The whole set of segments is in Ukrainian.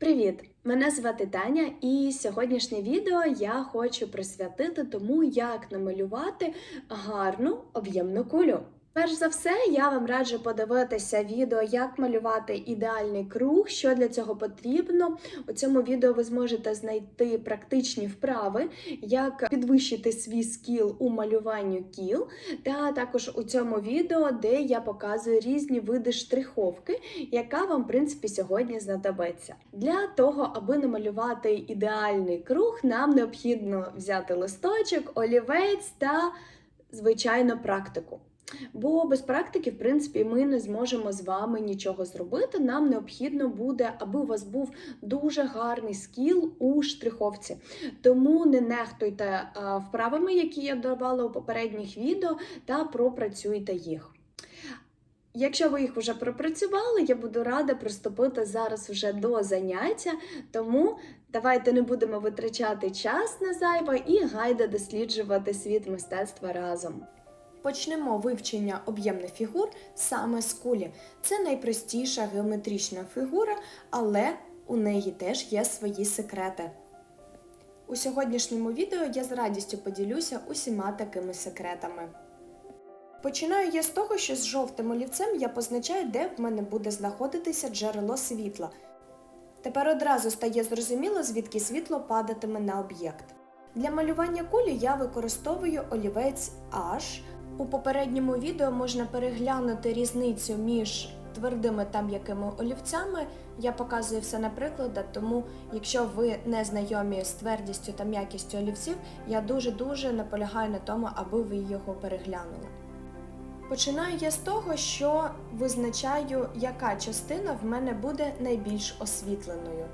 Привіт! Мене звати Таня, і сьогоднішнє відео я хочу присвятити тому, як намалювати гарну об'ємну кулю. Перш за все, я вам раджу подивитися відео, як малювати ідеальний круг, що для цього потрібно. У цьому відео ви зможете знайти практичні вправи, як підвищити свій скіл у малюванні кіл, та також у цьому відео, де я показую різні види штриховки, яка вам, в принципі, сьогодні знадобиться. Для того, аби намалювати ідеальний круг, нам необхідно взяти листочок, олівець та, звичайно, практику. Бо без практики, в принципі, ми не зможемо з вами нічого зробити. Нам необхідно буде, аби у вас був дуже гарний скіл у штриховці. Тому не нехтуйте вправами, які я давала у попередніх відео, та пропрацюйте їх. Якщо ви їх вже пропрацювали, я буду рада приступити зараз вже до заняття, тому давайте не будемо витрачати час на зайве і гайда досліджувати світ мистецтва разом. Почнемо вивчення об'ємних фігур саме з кулі. Це найпростіша геометрична фігура, але у неї теж є свої секрети. У сьогоднішньому відео я з радістю поділюся усіма такими секретами. Починаю я з того, що з жовтим олівцем я позначаю, де в мене буде знаходитися джерело світла. Тепер одразу стає зрозуміло, звідки світло падатиме на об'єкт. Для малювання кулі я використовую олівець H. У попередньому відео можна переглянути різницю між твердими та м'якими олівцями. Я показую все на прикладах, тому якщо ви не знайомі з твердістю та м'якістю олівців, я дуже-дуже наполягаю на тому, аби ви його переглянули. Починаю я з того, що визначаю, яка частина в мене буде найбільш освітленою.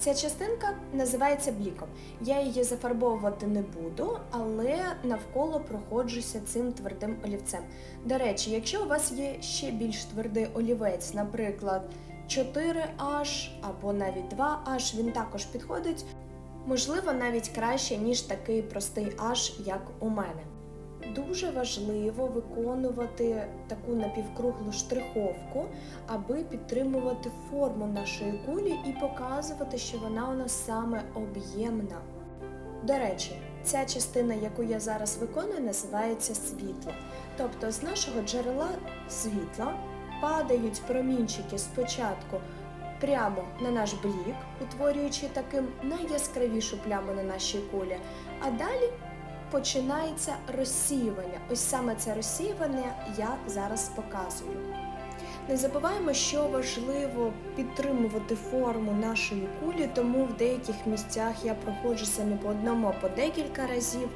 Ця частинка називається бліком. Я її зафарбовувати не буду, але навколо проходжуся цим твердим олівцем. До речі, якщо у вас є ще більш твердий олівець, наприклад, 4H або навіть 2H, він також підходить, можливо, навіть краще, ніж такий простий H, як у мене. Дуже важливо виконувати таку напівкруглу штриховку, аби підтримувати форму нашої кулі і показувати, що вона у нас саме об'ємна. До речі, ця частина, яку я зараз виконую, називається світло. Тобто з нашого джерела світла падають промінчики спочатку прямо на наш блік, утворюючи таким найяскравішу пляму на нашій кулі, а далі починається розсіювання. Ось саме це розсіювання я зараз показую. Не забуваємо, що важливо підтримувати форму нашої кулі, тому в деяких місцях я проходжуся не по одному, по декілька разів.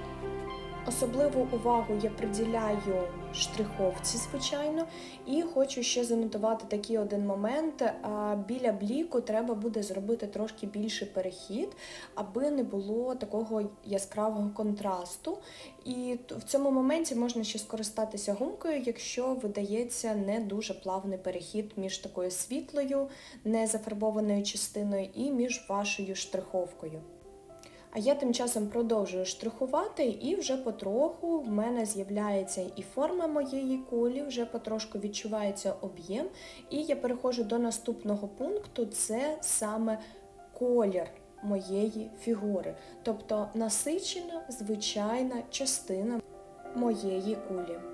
Особливу увагу я приділяю штриховці, звичайно, і хочу ще занотувати такий один момент. Біля бліку треба буде зробити трошки більший перехід, аби не було такого яскравого контрасту. І в цьому моменті можна ще скористатися гумкою, якщо видається не дуже плавний перехід між такою світлою, незафарбованою частиною і між вашою штриховкою. А я тим часом продовжую штрихувати, і вже потроху в мене з'являється і форма моєї кулі, вже потрошку відчувається об'єм. І я переходжу до наступного пункту це саме колір моєї фігури, тобто насичена звичайна частина моєї кулі.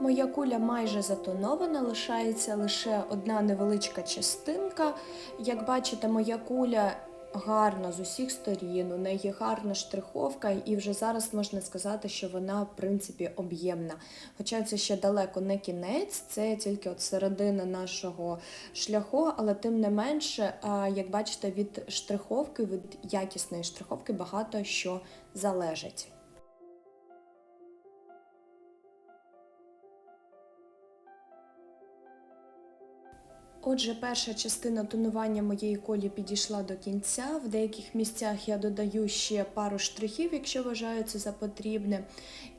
Моя куля майже затонована, лишається лише одна невеличка частинка. Як бачите, моя куля гарна з усіх сторін, у неї гарна штриховка, і вже зараз можна сказати, що вона в принципі об'ємна. Хоча це ще далеко не кінець, це тільки от середина нашого шляху, але тим не менше, як бачите, від штриховки, від якісної штриховки багато що залежить. Отже, перша частина тонування моєї колі підійшла до кінця. В деяких місцях я додаю ще пару штрихів, якщо вважаю це за потрібне.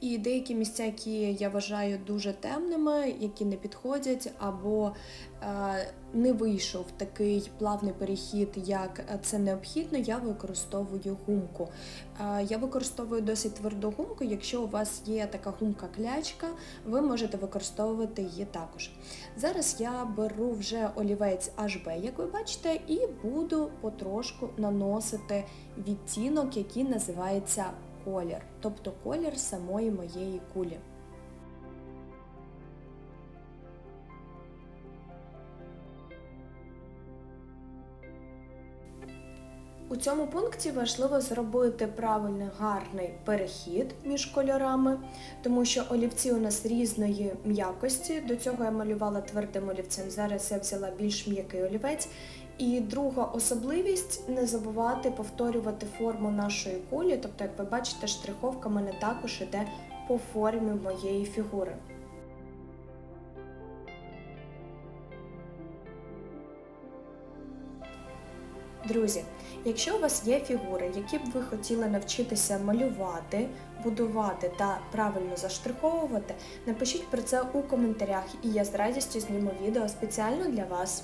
І деякі місця, які я вважаю дуже темними, які не підходять, або е, не вийшов такий плавний перехід, як це необхідно, я використовую гумку. Е, я використовую досить тверду гумку. Якщо у вас є така гумка-клячка, ви можете використовувати її також. Зараз я беру вже олівець HB, як ви бачите, і буду потрошку наносити відтінок, який називається колір, тобто колір самої моєї кулі. У цьому пункті важливо зробити правильний гарний перехід між кольорами, тому що олівці у нас різної м'якості. До цього я малювала твердим олівцем. Зараз я взяла більш м'який олівець. І друга особливість не забувати повторювати форму нашої кулі. Тобто, як ви бачите, штриховка в мене також йде по формі моєї фігури. Друзі, якщо у вас є фігури, які б ви хотіли навчитися малювати, будувати та правильно заштриховувати, напишіть про це у коментарях, і я з радістю зніму відео спеціально для вас.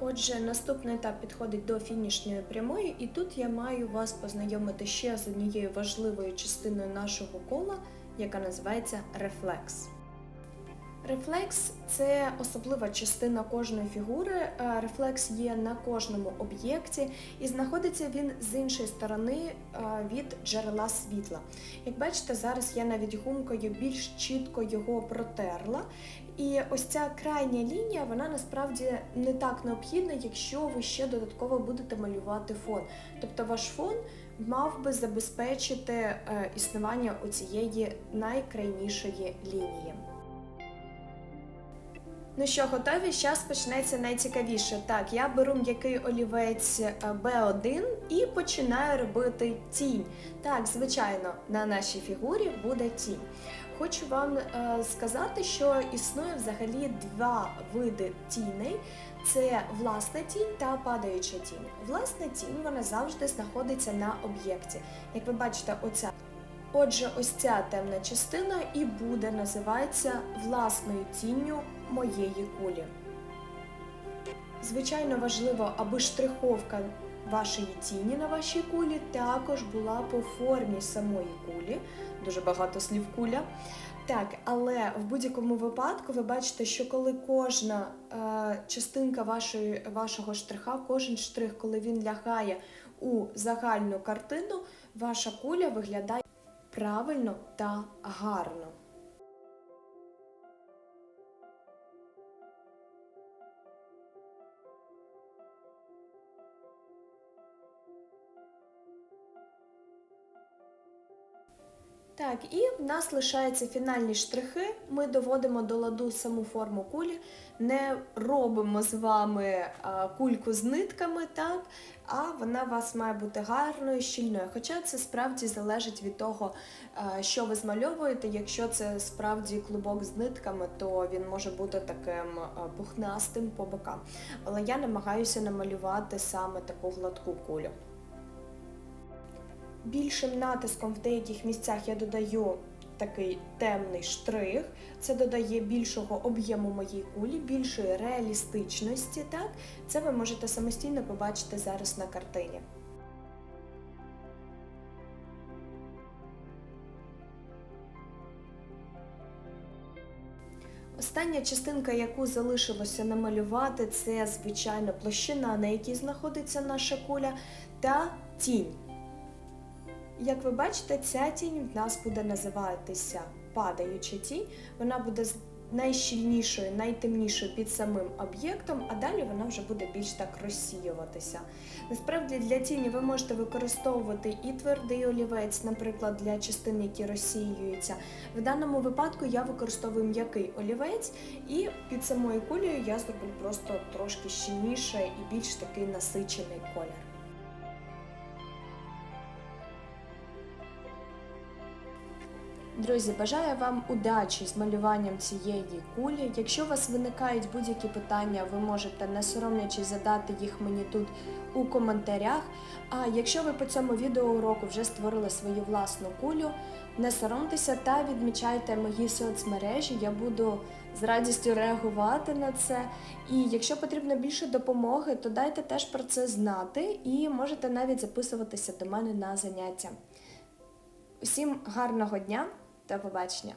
Отже, наступний етап підходить до фінішної прямої, і тут я маю вас познайомити ще з однією важливою частиною нашого кола, яка називається рефлекс. Рефлекс це особлива частина кожної фігури. Е, рефлекс є на кожному об'єкті і знаходиться він з іншої сторони е, від джерела світла. Як бачите, зараз я навіть гумкою більш чітко його протерла. І ось ця крайня лінія, вона насправді не так необхідна, якщо ви ще додатково будете малювати фон. Тобто ваш фон мав би забезпечити е, існування оцієї найкрайнішої лінії. Ну що, готові? Зараз почнеться найцікавіше. Так, я беру м'який олівець B1 е, і починаю робити тінь. Так, звичайно, на нашій фігурі буде тінь. Хочу вам е, сказати, що існує взагалі два види тіней: це власна тінь та падаюча тінь. Власна тінь вона завжди знаходиться на об'єкті. Як ви бачите, оця. Отже, ось ця темна частина і буде називатися власною тінню моєї кулі. Звичайно важливо, аби штриховка вашої тіні на вашій кулі також була по формі самої кулі. Дуже багато слів куля. Так, але в будь-якому випадку ви бачите, що коли кожна е, частинка вашої, вашого штриха, кожен штрих, коли він лягає у загальну картину, ваша куля виглядає правильно та гарно. Так, і в нас лишаються фінальні штрихи. Ми доводимо до ладу саму форму кулі, не робимо з вами кульку з нитками, так, а вона у вас має бути гарною, щільною. Хоча це справді залежить від того, що ви змальовуєте. Якщо це справді клубок з нитками, то він може бути таким пухнастим по бокам. Але я намагаюся намалювати саме таку гладку кулю. Більшим натиском в деяких місцях я додаю такий темний штрих. Це додає більшого об'єму моїй кулі, більшої реалістичності. Так, це ви можете самостійно побачити зараз на картині. Остання частинка, яку залишилося намалювати, це звичайно площина, на якій знаходиться наша куля, та тінь. Як ви бачите, ця тінь в нас буде називатися падаюча тінь. Вона буде найщільнішою, найтемнішою під самим об'єктом, а далі вона вже буде більш так розсіюватися. Насправді для тіні ви можете використовувати і твердий олівець, наприклад, для частин, які розсіюються. В даному випадку я використовую м'який олівець, і під самою кулею я зроблю просто трошки щільніше і більш такий насичений колір. Друзі, бажаю вам удачі з малюванням цієї кулі. Якщо у вас виникають будь-які питання, ви можете не соромлячись задати їх мені тут у коментарях. А якщо ви по цьому відеоуроку вже створили свою власну кулю, не соромтеся та відмічайте мої соцмережі. Я буду з радістю реагувати на це. І якщо потрібно більше допомоги, то дайте теж про це знати і можете навіть записуватися до мене на заняття. Усім гарного дня, до побачення!